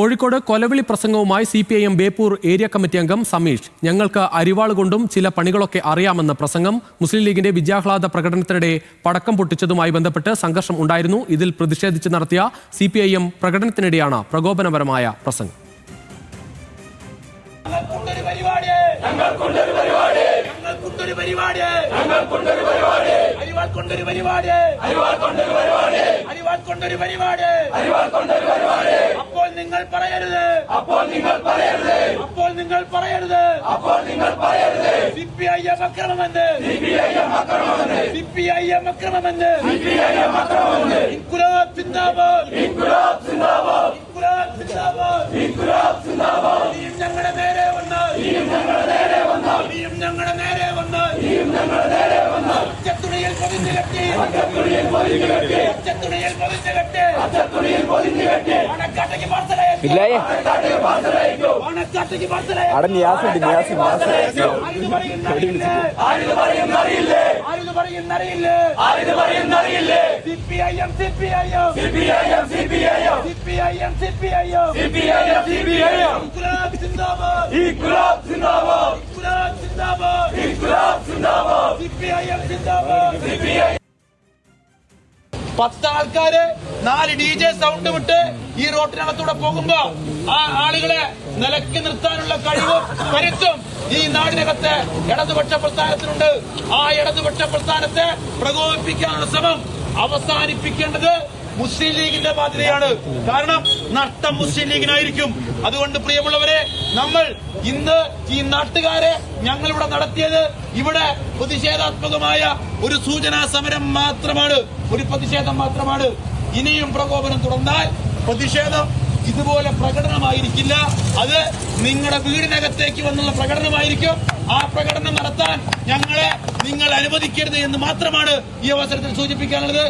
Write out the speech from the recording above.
കോഴിക്കോട് കൊലവിളി പ്രസംഗവുമായി C P I M Beypore area committee അംഗം സമീഷ്. ഞങ്ങൾക്ക് അരിവാൾ കൊണ്ടും ചില പണികളൊക്കെ അറിയാമെന്ന പ്രസംഗം മുസ്ലിം ലീഗിന്റെ വിദ്യാഹ്ലാദ പ്രകടനത്തിനിടെ പടക്കം പൊട്ടിച്ചതുമായി ബന്ധപ്പെട്ട് സംഘർഷം ഉണ്ടായിരുന്നു. ഇതിൽ പ്രതിഷേധിച്ച് നടത്തിയ സി പി ഐ എം പ്രകടനത്തിനിടെയാണ് പ്രകോപനപരമായ പ്രസംഗം. പരിപാടി. അപ്പോൾ നിങ്ങൾ പറയരുത്. അപ്പോൾ നിങ്ങൾ പറയരുത്. അപ്പോൾ നിങ്ങൾ പറയരുത്. സി പി ഐ എം അക്രമമെന്ന് സി പി ഐ എം അക്രമമെന്ന് സി പി ഐ എം അക്രമമെന്ന് സി പി ഐ എം അക്രമമെന്ന് ഇൻകുലാബ് സിന്ദാബാദ്. ഇൻകുലാബ് സിന്ദാബാദ്. ഇൻകുലാബ് സിന്ദാബാദ്. ഇൻകുലാബ് സിന്ദാബാദ്. ഞങ്ങളുടെ നേരെ വന്നാൽ. ഞങ്ങളുടെ നേരെ വന്നാൽ. ഞങ്ങളുടെ ഇല്ലേ അവിടെ നിയാസുണ്ട് നിയാസ് നിയാസ്. ഇൻകുലാബ് സിന്ദാബാദ് ഇൻകുലാബ് സിന്ദാബാദ് ഇൻകുലാബ് സിന്ദാബാദ് സിപിഐഎം സിന്ദാബാദ് സിപിഐ പത്ത് ആൾക്കാര് നാല് ഡി ജെ സൗണ്ട് വിട്ട് ഈ റോട്ടിനകത്തൂടെ പോകുമ്പോ ആ ആളുകളെ നിലക്കി നിർത്താനുള്ള കഴിവും കരുത്തും ഈ നാടിനകത്ത് ഇടതുപക്ഷ പ്രസ്ഥാനത്തിനുണ്ട്. ആ ഇടതുപക്ഷ പ്രസ്ഥാനത്തെ പ്രകോപിപ്പിക്കാനുള്ള ശ്രമം അവസാനിപ്പിക്കേണ്ടത് മുസ്ലിം ലീഗിന്റെ ബാധ്യതയാണ്. കാരണം നഷ്ടം മുസ്ലിം ലീഗിനായിരിക്കും. അതുകൊണ്ട് പ്രിയമുള്ളവരെ നമ്മൾ ഇന്ന് ഈ നാട്ടുകാരെ ഞങ്ങൾ ഇവിടെ നടത്തിയത് ഇവിടെ പ്രതിഷേധാത്മകമായ ഒരു സൂചനാ സമരം മാത്രമാണ്. ഒരു പ്രതിഷേധം മാത്രമാണ്. ഇനിയും പ്രകോപനം തുടർന്നാൽ പ്രതിഷേധം ഇതുപോലെ പ്രകടനമായിരിക്കില്ല. അത് നിങ്ങളുടെ വീടിനകത്തേക്ക് വന്നുള്ള പ്രകടനമായിരിക്കും. ആ പ്രകടനം നടത്താൻ ഞങ്ങളെ നിങ്ങൾ അനുവദിക്കരുത് എന്ന് മാത്രമാണ് ഈ അവസരത്തിൽ സൂചിപ്പിക്കാനുള്ളത്.